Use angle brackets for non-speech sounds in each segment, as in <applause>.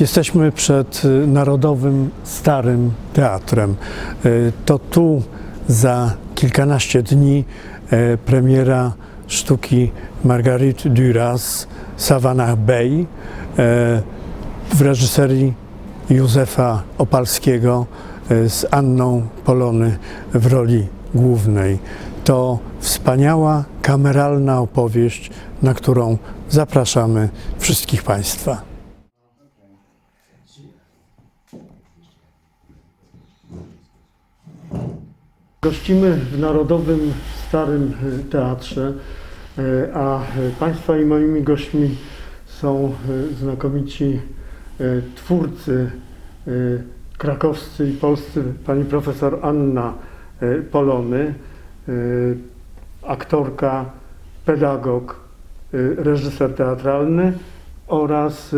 Jesteśmy przed y, Narodowym Starym Teatrem. Y, To tu za kilkanaście dni e, premiera sztuki Marguerite Duras Savannah Bay w reżyserii Józefa Opalskiego z Anną Polony w roli głównej. To wspaniała kameralna opowieść, na którą zapraszamy wszystkich Państwa. Gościmy w Narodowym Starym Teatrze, e, a Państwa i moimi gośćmi są e, znakomici e, twórcy krakowscy i polscy, pani profesor Anna Polony, aktorka, pedagog, reżyser teatralny oraz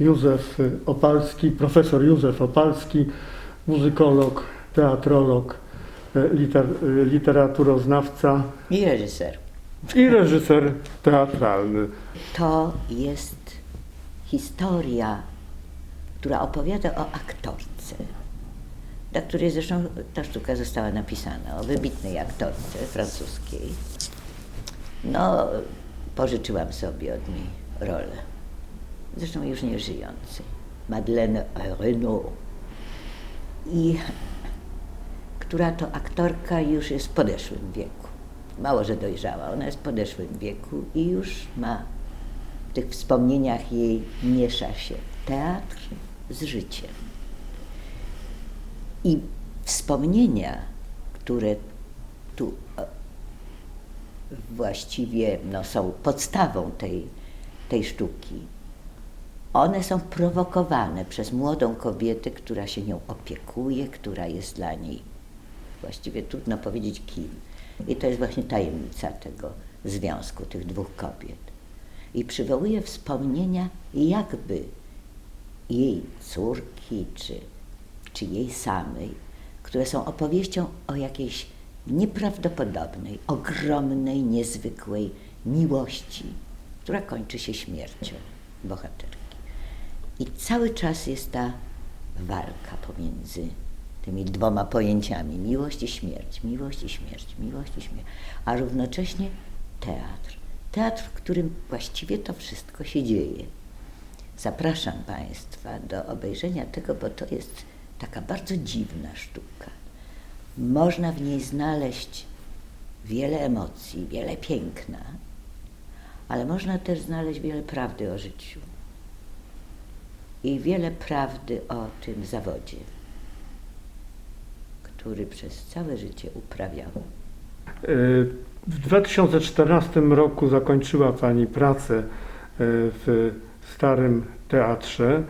Józef Opalski, profesor Józef Opalski, muzykolog, teatrolog, liter, e, literaturoznawca I reżyser. i reżyser teatralny. To jest historia, która opowiada o aktorce, dla której zresztą ta sztuka została napisana, o wybitnej aktorce francuskiej. No, pożyczyłam sobie od niej rolę, zresztą już nie żyjącej, Madeleine Renaud. I która to aktorka już jest w podeszłym wieku. Mało, że dojrzała, ona jest w podeszłym wieku i już ma w tych wspomnieniach jej miesza się teatr z życiem. I wspomnienia, które tu e, właściwie no, są podstawą tej, tej sztuki, one są prowokowane przez młodą kobietę, która się nią opiekuje, która jest dla niej właściwie trudno powiedzieć kim. I to jest właśnie tajemnica tego związku tych dwóch kobiet. I przywołuje wspomnienia jakby jej córki, czy, czy jej samej, które są opowieścią o jakiejś nieprawdopodobnej, ogromnej, niezwykłej miłości, która kończy się śmiercią bohaterki. I cały czas jest ta walka pomiędzy tymi dwoma pojęciami miłość i śmierć, miłość i śmierć, miłość i śmierć, a równocześnie teatr. Teatr, w którym właściwie to wszystko się dzieje. Zapraszam Państwa do obejrzenia tego, bo to jest taka bardzo dziwna sztuka. Można w niej znaleźć wiele emocji, wiele piękna, ale można też znaleźć wiele prawdy o życiu i wiele prawdy o tym zawodzie, który przez całe życie uprawiał. E, W 2014 roku zakończyła Pani pracę e, w Starym Teatrze.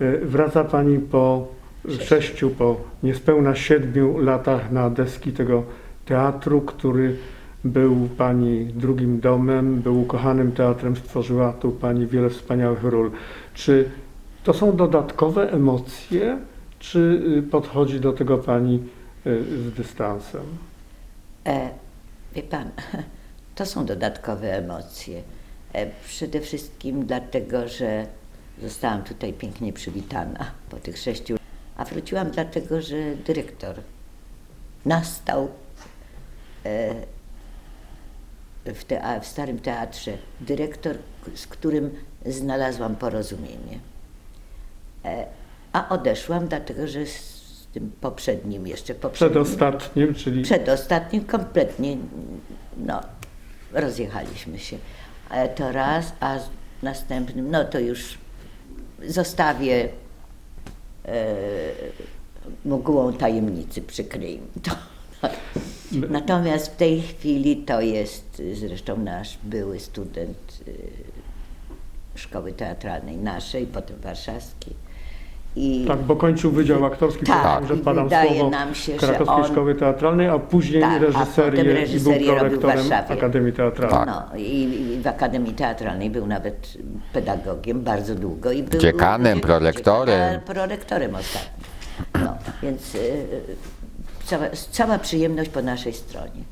E, Wraca Pani po sześciu, po niespełna siedmiu latach na deski tego teatru, który był Pani drugim domem, był ukochanym teatrem, stworzyła tu Pani wiele wspaniałych ról. Czy to są dodatkowe emocje, czy y, podchodzi do tego Pani z dystansem? E, wie pan, <laughs> to są dodatkowe emocje. E, przede wszystkim dlatego, że zostałam tutaj pięknie przywitana po tych sześciu a wróciłam dlatego, że dyrektor nastał e, w, tea- w Starym Teatrze. Dyrektor, z którym znalazłam porozumienie. E, a odeszłam dlatego, że tym poprzednim jeszcze poprzednim Przedostatnim, czyli Przedostatnim kompletnie, no, rozjechaliśmy się. E, To raz, a następnym, no to już zostawię e, mgłą tajemnicy, przykryj mi to. <laughs> Natomiast w tej chwili to jest zresztą nasz były student y, szkoły teatralnej naszej, potem warszawskiej. I Tak, bo kończył Wydział Aktorski, Tak, że padam wydaje słowo nam się, Krakowskiej on- Szkoły Teatralnej, a później Tak, a reżyserię i był reżyserię prorektorem. Akademii Teatralnej. No i, i w Akademii Teatralnej był nawet pedagogiem bardzo długo i był Dziekanem, prorektorem. dziekana- prorektorem ostatnio. No, więc y, y, cała, cała przyjemność po naszej stronie.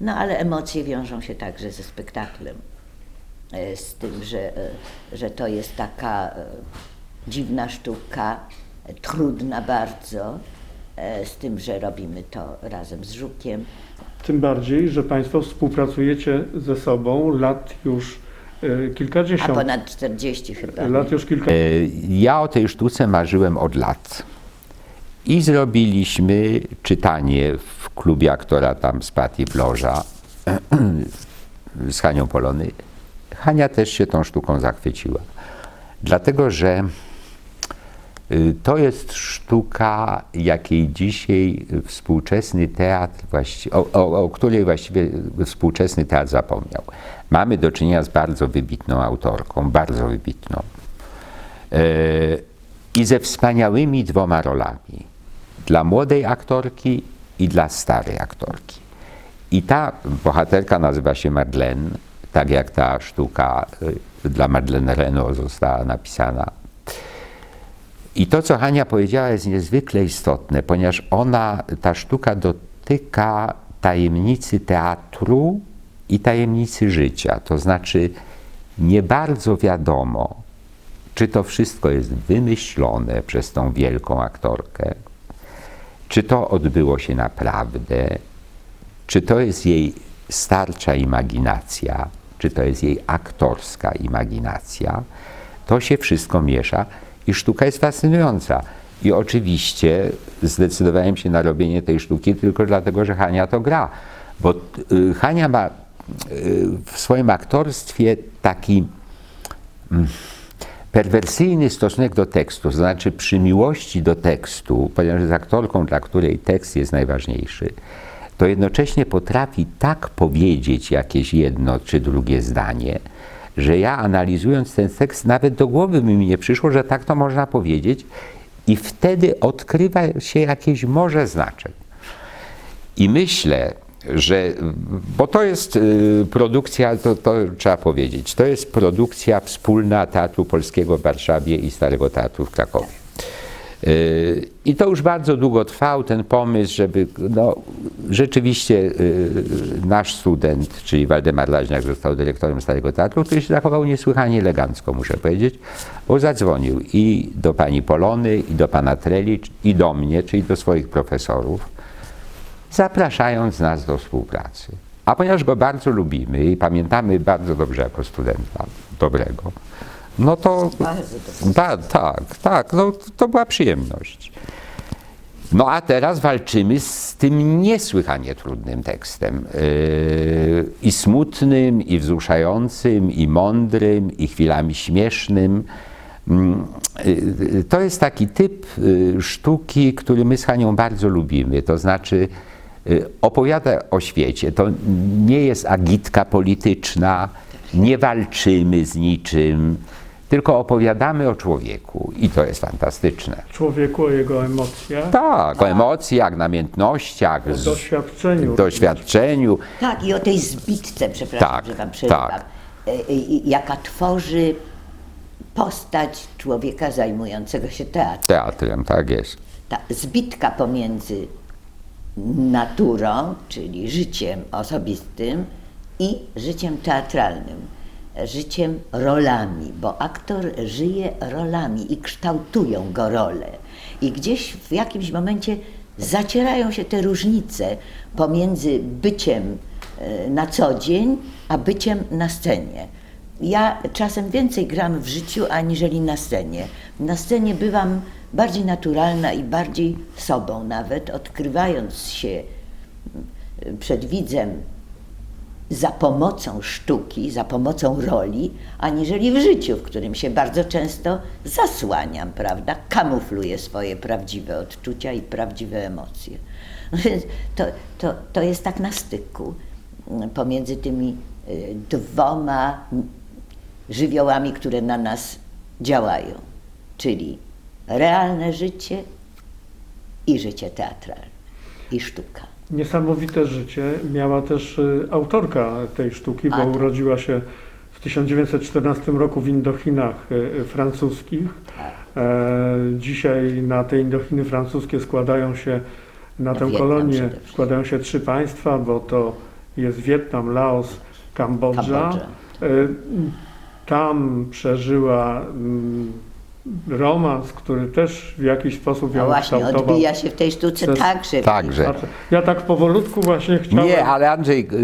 No ale emocje wiążą się także ze spektaklem. y, Z tym, że, y, że to jest taka y, dziwna sztuka, trudna bardzo, e, z tym, że robimy to razem z Żukiem. Tym bardziej, że Państwo współpracujecie ze sobą lat już e, A kilkadziesiąt. ponad 40 chyba. Lat już kilka. E, Ja o tej sztuce marzyłem od lat. I zrobiliśmy czytanie w klubie aktora tam z Patti Wloża <clears throat> z Hanią Polony. Hania też się tą sztuką zachwyciła. Dlatego, że to jest sztuka, jakiej dzisiaj współczesny teatr, o, o, o której właściwie współczesny teatr zapomniał. Mamy do czynienia z bardzo wybitną autorką, bardzo wybitną. E, i ze wspaniałymi dwoma rolami. Dla młodej aktorki i dla starej aktorki. I ta bohaterka nazywa się Madeleine, tak jak ta sztuka y, dla Madeleine Renault została napisana. I to, co Hania powiedziała, jest niezwykle istotne, ponieważ ona, ta sztuka dotyka tajemnicy teatru i tajemnicy życia. To znaczy, nie bardzo wiadomo, czy to wszystko jest wymyślone przez tą wielką aktorkę, czy to odbyło się naprawdę, czy to jest jej starcza imaginacja, czy to jest jej aktorska imaginacja. To się wszystko miesza i sztuka jest fascynująca. I oczywiście zdecydowałem się na robienie tej sztuki tylko dlatego, że Hania to gra. Bo y, Hania ma y, w swoim aktorstwie taki perwersyjny stosunek do tekstu, to znaczy przy miłości do tekstu, ponieważ jest aktorką, dla której tekst jest najważniejszy, to jednocześnie potrafi tak powiedzieć jakieś jedno czy drugie zdanie, że ja analizując ten tekst, nawet do głowy mi nie przyszło, że tak to można powiedzieć, i wtedy odkrywa się jakieś morze znaczeń. I myślę, że, bo to jest y, produkcja, to, to trzeba powiedzieć, to jest produkcja wspólna Teatru Polskiego w Warszawie i Starego Teatru w Krakowie. Y, I to już bardzo długo trwał ten pomysł, żeby no, rzeczywiście y, nasz student, czyli Waldemar Laźniak został dyrektorem Starego Teatru, który się zachował niesłychanie elegancko, muszę powiedzieć, bo zadzwonił i do pani Polony, i do pana Treli, i do mnie, czyli do swoich profesorów zapraszając nas do współpracy. A ponieważ go bardzo lubimy i pamiętamy bardzo dobrze jako studenta dobrego, no to ta, tak, tak, no, to była przyjemność. No a teraz walczymy z tym niesłychanie trudnym tekstem. Yy, I smutnym, i wzruszającym, i mądrym, i chwilami śmiesznym. Mm, yy, To jest taki typ yy, sztuki, który my z Hanią bardzo lubimy. To znaczy yy, opowiada o świecie. To nie jest agitka polityczna, nie walczymy z niczym, tylko opowiadamy o człowieku i to jest fantastyczne. Człowieku o jego emocjach, Tak, o emocjach, namiętnościach, o z- doświadczeniu. doświadczeniu. Tak, i o tej zbitce, przepraszam, Tak, że wam przerywam, tak. e, jaka tworzy postać człowieka zajmującego się teatrem. Teatrem, tak jest. Ta zbitka pomiędzy naturą, czyli życiem osobistym i życiem teatralnym, życiem rolami, bo aktor żyje rolami i kształtują go role. I gdzieś w jakimś momencie zacierają się te różnice pomiędzy byciem e, na co dzień, a byciem na scenie. Ja czasem więcej gram w życiu aniżeli na scenie. Na scenie bywam bardziej naturalna i bardziej sobą nawet, odkrywając się przed widzem za pomocą sztuki, za pomocą roli, aniżeli w życiu, w którym się bardzo często zasłaniam, prawda? Kamufluję swoje prawdziwe odczucia i prawdziwe emocje. <laughs> To, to, to jest tak na styku mm, pomiędzy tymi y, dwoma żywiołami, które na nas działają, czyli realne życie i życie teatralne, i sztuka. Niesamowite życie miała też y, autorka tej sztuki, bo tak. urodziła się w 1914 roku w Indochinach y, y, francuskich. Tak. E, dzisiaj na te Indochiny francuskie składają się, na Na tę kolonię składają się trzy państwa, bo to jest Wietnam, Laos, Kambodża. Kambodża. E, Tam przeżyła mm, romans, który też w jakiś sposób No ją właśnie, kształtował. odbija się w tej sztuce Przez- także. Także. Ja tak powolutku właśnie chciałem... Nie, ale Andrzej, y,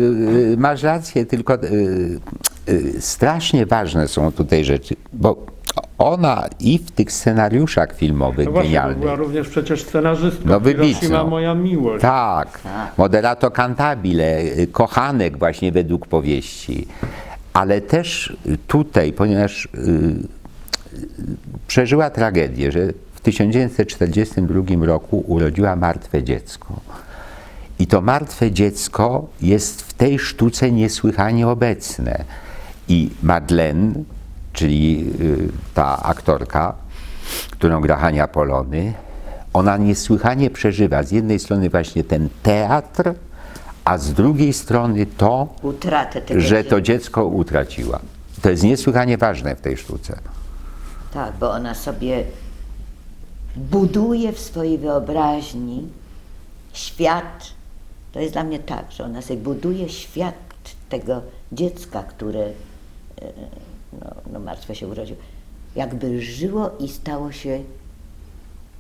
y, masz rację, tylko y, y, strasznie ważne są tutaj rzeczy, bo ona i w tych scenariuszach filmowych No właśnie, bo genialnych, była również przecież scenarzystką. No wybitną. Hiroshima moja miłość. Tak, Tak. moderato cantabile, y, kochanek właśnie według powieści. Ale też tutaj, ponieważ y, przeżyła tragedię, że w 1942 roku urodziła martwe dziecko. I to martwe dziecko jest w tej sztuce niesłychanie obecne. I Madeleine, czyli y, ta aktorka, którą gra Hania Polony, ona niesłychanie przeżywa z jednej strony właśnie ten teatr, a z drugiej strony to, że to dziecko utraciła. To jest niesłychanie ważne w tej sztuce. Tak, bo ona sobie buduje w swojej wyobraźni świat. To jest dla mnie tak, że ona sobie buduje świat tego dziecka, które e, no, no martwe się urodził. Jakby żyło i stało się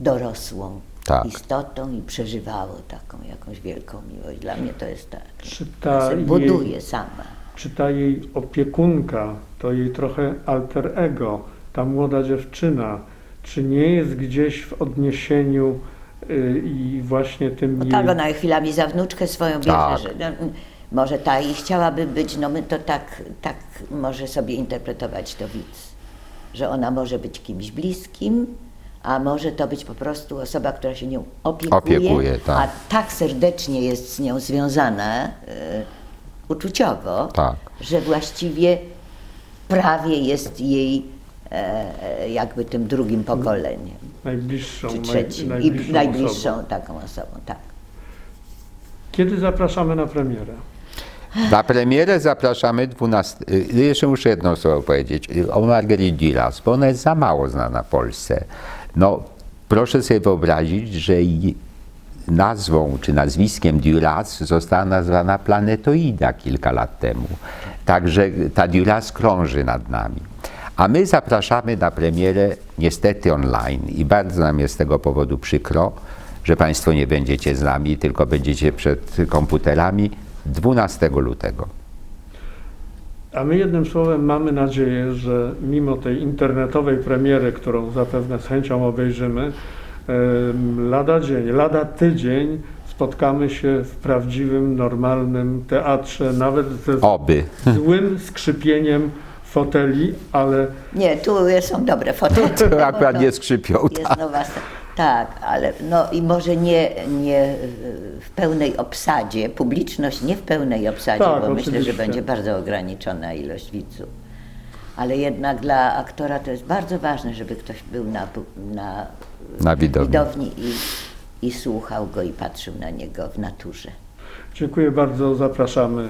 dorosłą Tak. istotą i przeżywało taką jakąś wielką miłość. Dla mnie to jest tak. Czy Ona ta jej- buduje sama. Czy ta jej opiekunka, to jej trochę alter ego, ta młoda dziewczyna, czy nie jest gdzieś w odniesieniu y, i właśnie tym No jej... tak, ona chwilami za wnuczkę swoją bierze, Tak. że no, może ta i chciałaby być, no my to tak, tak może sobie interpretować to widz, że ona może być kimś bliskim, a może to być po prostu osoba, która się nią opiekuje, Opiekuje, tak. a tak serdecznie jest z nią związana e, uczuciowo, Tak. że właściwie prawie jest jej jakby tym drugim pokoleniem, najbliższą, czy naj- trzecim, najbliższą, i najbliższą osobą. taką osobą, tak. Kiedy zapraszamy na premierę? Na premierę zapraszamy 12. y, Jeszcze muszę jedno słowo powiedzieć o Marguerite Duras, bo ona jest za mało znana w Polsce. No, proszę sobie wyobrazić, że jej nazwą czy nazwiskiem Duras została nazwana planetoida kilka lat temu. Także ta Duras krąży nad nami. A my zapraszamy na premierę niestety online i bardzo nam jest z tego powodu przykro, że Państwo nie będziecie z nami, tylko będziecie przed komputerami 12 lutego. A my jednym słowem mamy nadzieję, że mimo tej internetowej premiery, którą zapewne z chęcią obejrzymy, lada dzień, lada tydzień spotkamy się w prawdziwym, normalnym teatrze, nawet ze Oby. złym skrzypieniem foteli, ale Nie, tu są dobre fotele. <laughs> To akurat nie skrzypią. Jest nowa sta- Tak, ale no i może nie, nie w pełnej obsadzie, publiczność nie w pełnej obsadzie, Tak, bo myślę, że oczywiście. będzie bardzo ograniczona ilość widzów. Ale jednak dla aktora to jest bardzo ważne, żeby ktoś był na, na, Na widowni. widowni i, i słuchał go i patrzył na niego w naturze. dziękuję bardzo, zapraszamy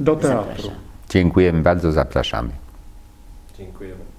do teatru. Zapraszam. Dziękujemy bardzo, zapraszamy. Dziękujemy.